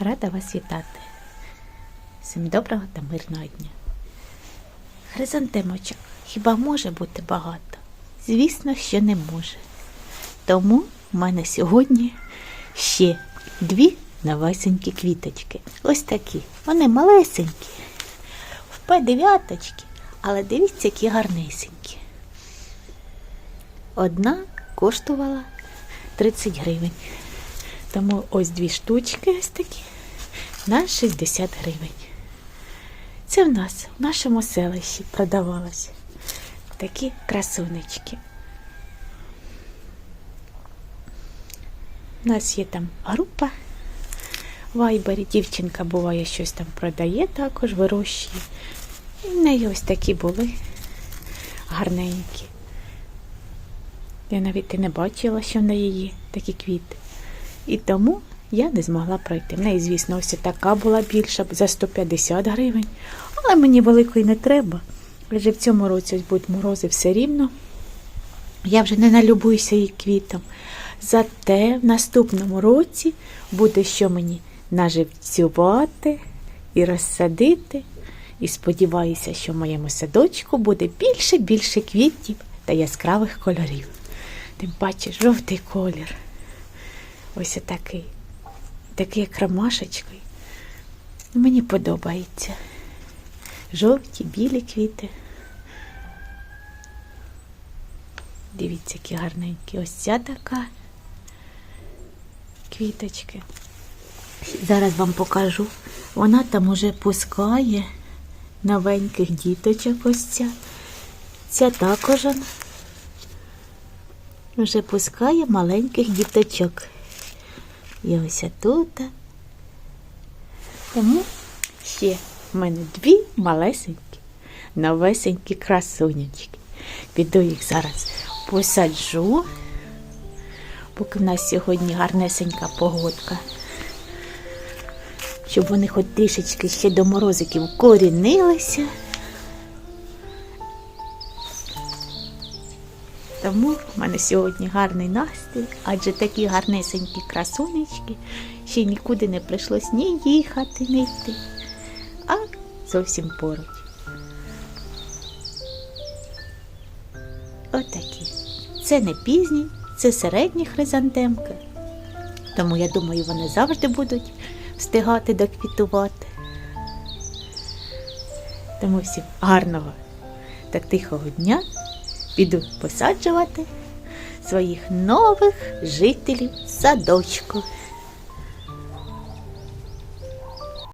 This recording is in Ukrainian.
Рада вас вітати. Всім доброго та мирного дня. Хризантемочок хіба може бути багато? Звісно, що не може. Тому в мене сьогодні ще дві новесенькі квіточки. Ось такі. Вони малесенькі. В П9, але дивіться, які гарнесенькі. Одна коштувала 30 гривень. Тому ось дві штучки ось такі на 60 гривень. Це в нас в нашому селищі продавалось такі красунечки. У нас є там група в Вайбері. Дівчинка буває щось там продає, також вирощує. І в неї ось такі були гарненькі. Я навіть і не бачила, що в неї є такі квіти. І тому я не змогла пройти. В неї, звісно, ось така була більша за 150 гривень. Але мені великої не треба. Адже в цьому році ось будуть морози все рівно. Я вже не налюбуюся її квітом. Зате в наступному році буде що мені наживцювати і розсадити. І сподіваюся, що в моєму садочку буде більше-більше квітів та яскравих кольорів. Тим паче жовтий колір. Ось такий. Такий як ромашечкою. Мені подобається. Жовті, білі квіти. Дивіться, які гарненькі. Ось ця така квіточки. Зараз вам покажу. Вона там уже пускає новеньких діточок ось ця. Ця також вже пускає маленьких діточок. І ось тут. Тому ще в мене дві малесенькі, новесенькі красунечки. Піду їх зараз посаджу, поки в нас сьогодні гарнесенька погодка. Щоб вони хоч трішечки ще до морозиків корінилися. Тому в мене сьогодні гарний настрій, адже такі гарнесенькі красунечки, ще нікуди не прийшлось ні їхати, ні йти, а зовсім поруч. Отакі. Це не пізні, це середні хризантемки. Тому я думаю, вони завжди будуть встигати доквітувати. Тому всім гарного та тихого дня піду посаджувати своїх нових жителів садочку.